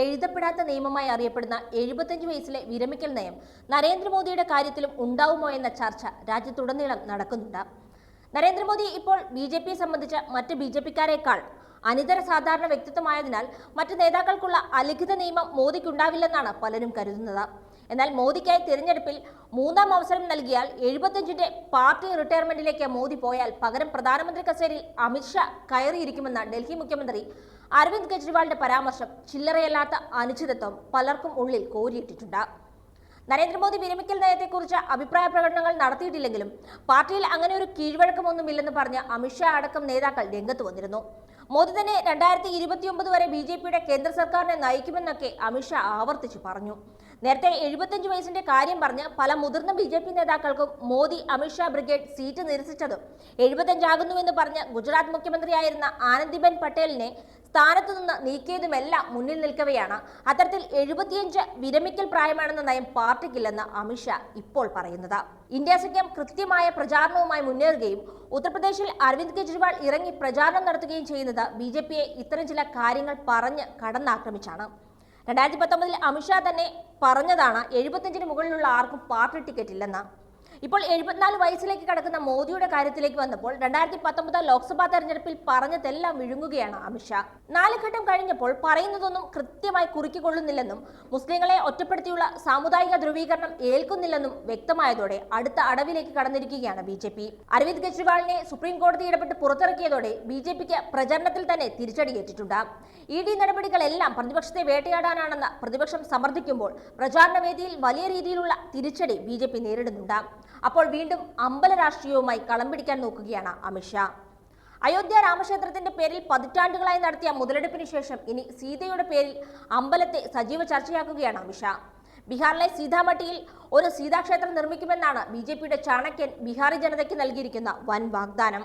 എഴുതപ്പെടാത്ത നിയമമായി അറിയപ്പെടുന്ന എഴുപത്തഞ്ച് വയസ്സിലെ വിരമിക്കൽ നയം നരേന്ദ്രമോദിയുടെ കാര്യത്തിലും ഉണ്ടാവുമോ എന്ന ചർച്ച രാജ്യത്തുടനീളം നടക്കുന്നുണ്ട്. നരേന്ദ്രമോദി ഇപ്പോൾ ബി ജെ പിയെ സംബന്ധിച്ച് മറ്റ് ബി ജെ പിക്കാരേക്കാൾ അനിതര സാധാരണ വ്യക്തിത്വമായതിനാൽ മറ്റ് നേതാക്കൾക്കുള്ള അലിഖിത നിയമം മോദിക്കുണ്ടാവില്ലെന്നാണ് പലരും കരുതുന്നത്. എന്നാൽ മോദിക്കായി തിരഞ്ഞെടുപ്പിൽ മൂന്നാം അവസരം നൽകിയാൽ എഴുപത്തഞ്ചിന്റെ പാർട്ടി റിട്ടയർമെന്റിലേക്ക് മോദി പോയാൽ പകരം പ്രധാനമന്ത്രി കസേരയിൽ അമിത്ഷാ കയറിയിരിക്കുമെന്ന ഡൽഹി മുഖ്യമന്ത്രി അരവിന്ദ് കെജ്രിവാളിന്റെ പരാമർശം ചില്ലറയല്ലാത്ത അനിശ്ചിതത്വം പലർക്കും ഉള്ളിൽ കോരിയിട്ടിട്ടുണ്ട്. നരേന്ദ്രമോദി വിരമിക്കൽ നയത്തെക്കുറിച്ച് അഭിപ്രായ പ്രകടനങ്ങൾ നടത്തിയിട്ടില്ലെങ്കിലും പാർട്ടിയിൽ അങ്ങനെ ഒരു കീഴ്വഴക്കമൊന്നുമില്ലെന്ന് പറഞ്ഞ് അമിത്ഷാ അടക്കം നേതാക്കൾ രംഗത്ത് വന്നിരുന്നു. മോദി തന്നെ രണ്ടായിരത്തി ഇരുപത്തിയൊമ്പത് വരെ ബി ജെ പിയുടെ കേന്ദ്ര സർക്കാരിനെ നയിക്കുമെന്നൊക്കെ അമിത്ഷാ ആവർത്തിച്ചു പറഞ്ഞു. നേരത്തെ എഴുപത്തഞ്ച് വയസ്സിന്റെ കാര്യം പറഞ്ഞ് പല മുതിർന്ന ബി ജെ പി നേതാക്കൾക്കും മോദി അമിത്ഷാ ബ്രിഗേഡ് സീറ്റ് നിരസിച്ചതും എഴുപത്തഞ്ചാകുന്നുവെന്ന് പറഞ്ഞ് ഗുജറാത്ത് മുഖ്യമന്ത്രിയായിരുന്ന ആനന്ദിബെൻ പട്ടേലിനെ സ്ഥാനത്തു നിന്ന് നീക്കിയതുമെല്ലാം മുന്നിൽ നിൽക്കവെയാണ്. അത്തരത്തിൽ എഴുപത്തിയഞ്ച് വിരമിക്കൽ പ്രായമാണെന്ന നയം പാർട്ടിക്കില്ലെന്ന് അമിത്ഷാ ഇപ്പോൾ പറയുന്നത്. ഇന്ത്യ സഖ്യം കൃത്യമായ പ്രചാരണവുമായി മുന്നേറുകയും ഉത്തർപ്രദേശിൽ അരവിന്ദ് കെജ്രിവാൾ ഇറങ്ങി പ്രചാരണം നടത്തുകയും ചെയ്യുന്നത് ബി ജെ പിയെ ഇത്തരം ചില കാര്യങ്ങൾ പറഞ്ഞ് കടന്നാക്രമിച്ചാണ്. രണ്ടായിരത്തി പത്തൊമ്പതിൽ അമിത്ഷാ തന്നെ പറഞ്ഞതാണ് എഴുപത്തഞ്ചിന് മുകളിലുള്ള ആർക്കും പാർട്ടി ടിക്കറ്റ് ഇല്ലെന്ന് ഇപ്പോൾ എഴുപത്തിനാല് വയസ്സിലേക്ക് കടക്കുന്ന മോദിയുടെ കാര്യത്തിലേക്ക് വന്നപ്പോൾ രണ്ടായിരത്തി പത്തൊമ്പത് ലോക്സഭാ തെരഞ്ഞെടുപ്പിൽ പറഞ്ഞതെല്ലാം വിഴുങ്ങുകയാണ് അമിത്ഷാ നാല് ഘട്ടം കഴിഞ്ഞപ്പോൾ പറയുന്നതൊന്നും കൃത്യമായി കുറിക്കൊള്ളുന്നില്ലെന്നും മുസ്ലിങ്ങളെ ഒറ്റപ്പെടുത്തിയുള്ള സാമുദായിക ധ്രുവീകരണം ഏൽക്കുന്നില്ലെന്നും വ്യക്തമായതോടെ അടുത്ത അടവിലേക്ക് കടന്നിരിക്കുകയാണ് ബി ജെ പി. അരവിന്ദ് കെജ്രിവാളിനെ സുപ്രീം കോടതി ഇടപെട്ട് പുറത്തിറക്കിയതോടെ ബി ജെ പിക്ക് പ്രചരണത്തിൽ തന്നെ തിരിച്ചടിയേറ്റിട്ടുണ്ട്. ഇ ഡി നടപടികളെല്ലാം പ്രതിപക്ഷത്തെ വേട്ടയാടാനാണെന്ന് പ്രതിപക്ഷം സമർത്ഥിക്കുമ്പോൾ പ്രചാരണ വേദിയിൽ വലിയ രീതിയിലുള്ള തിരിച്ചടി ബി നേരിടുന്നുണ്ട്. അപ്പോൾ വീണ്ടും അമ്പല രാഷ്ട്രീയവുമായി കളം പിടിക്കാൻ നോക്കുകയാണ് അമിത്ഷാ അയോധ്യ രാമക്ഷേത്രത്തിന്റെ പേരിൽ പതിറ്റാണ്ടുകളായി നടത്തിയ മുതലെടുപ്പിന് ശേഷം ഇനി സീതയുടെ പേരിൽ അമ്പലത്തെ സജീവ ചർച്ചയാക്കുകയാണ് അമിത്ഷാ ബീഹാറിലെ സീതാമട്ടിയിൽ ഒരു സീതാക്ഷേത്രം നിർമ്മിക്കുമെന്നാണ് ബി ജെ പിയുടെ ചാണക്യൻ ബീഹാറി ജനതയ്ക്ക് നൽകിയിരിക്കുന്ന വൻ വാഗ്ദാനം.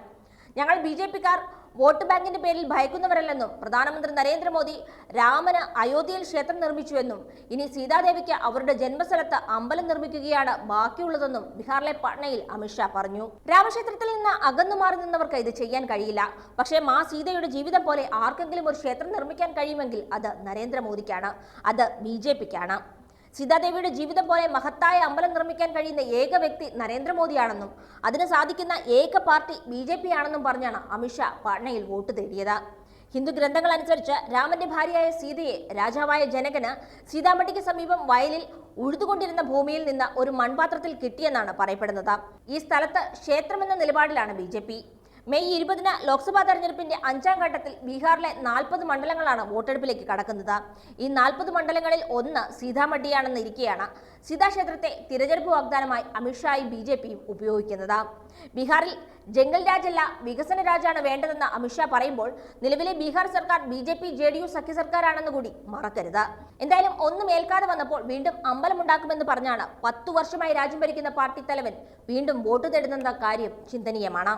ഞങ്ങൾ ബി ജെ പിക്കാർ വോട്ട് ബാങ്കിന്റെ പേരിൽ ഭയക്കുന്നവരല്ലെന്നും പ്രധാനമന്ത്രി നരേന്ദ്രമോദി രാമന് അയോധ്യയിൽ ക്ഷേത്രം നിർമ്മിച്ചുവെന്നും ഇനി സീതാദേവിക്ക് അവരുടെ ജന്മസ്ഥലത്ത് അമ്പലം നിർമ്മിക്കുകയാണ് ബാക്കിയുള്ളതെന്നും ബീഹാറിലെ പട്നയിൽ അമിത്ഷാ പറഞ്ഞു. രാമക്ഷേത്രത്തിൽ നിന്ന് അകന്നു മാറി നിന്നവർക്ക് ഇത് ചെയ്യാൻ കഴിയില്ല. പക്ഷേ മാ സീതയുടെ ജീവിതം പോലെ ആർക്കെങ്കിലും ഒരു ക്ഷേത്രം നിർമ്മിക്കാൻ കഴിയുമെങ്കിൽ അത് നരേന്ദ്രമോദിക്കാണ്. അത് ബി ജെ പിക്കാണ്. സീതാദേവിയുടെ ജീവിതം പോലെ മഹത്തായ അമ്പലം നിർമ്മിക്കാൻ കഴിയുന്ന ഏക വ്യക്തി നരേന്ദ്രമോദിയാണെന്നും അതിന് സാധിക്കുന്ന ഏക പാർട്ടി ബി ജെ പി ആണെന്നും പറഞ്ഞാണ് അമിത്ഷാ പാട്നയിൽ വോട്ട് തേടിയത്. ഹിന്ദു ഗ്രന്ഥങ്ങൾ അനുസരിച്ച് രാമന്റെ ഭാര്യയായ സീതയെ രാജാവായ ജനകന് സീതാമട്ടിക്ക് സമീപം വയലിൽ ഉഴുതുകൊണ്ടിരുന്ന ഭൂമിയിൽ നിന്ന് ഒരു മൺപാത്രത്തിൽ കിട്ടിയെന്നാണ് പറയപ്പെടുന്നത്. ഈ സ്ഥലത്ത് ക്ഷേത്രമെന്ന നിലപാടിലാണ് ബി മെയ് ഇരുപതിന് ലോക്സഭാ തെരഞ്ഞെടുപ്പിന്റെ അഞ്ചാം ഘട്ടത്തിൽ ബീഹാറിലെ നാൽപ്പത് മണ്ഡലങ്ങളാണ് വോട്ടെടുപ്പിലേക്ക് കടക്കുന്നത്. ഈ നാൽപ്പത് മണ്ഡലങ്ങളിൽ ഒന്ന് സീതാമഡിയാണെന്ന് ഇരിക്കെയാണ്. സീതാക്ഷേത്രത്തെ തിരഞ്ഞെടുപ്പ് വാഗ്ദാനമായി അമിത്ഷായും ബി ജെ പിയും ഉപയോഗിക്കുന്നത്. ബീഹാറിൽ ജംഗൽ രാജല്ല വികസന രാജാണ് വേണ്ടതെന്ന് അമിത്ഷാ പറയുമ്പോൾ നിലവിലെ ബീഹാർ സർക്കാർ B J P J D U സഖ്യ സർക്കാരാണെന്ന് കൂടി മറക്കരുത്. എന്തായാലും ഒന്നും ഏൽക്കാതെ വന്നപ്പോൾ വീണ്ടും അമ്പലമുണ്ടാക്കുമെന്ന് പറഞ്ഞാണ് പത്തു വർഷമായി രാജ്യം ഭരിക്കുന്ന പാർട്ടി തലവൻ വീണ്ടും വോട്ട് തേടുന്ന കാര്യം ചിന്തനീയമാണ്.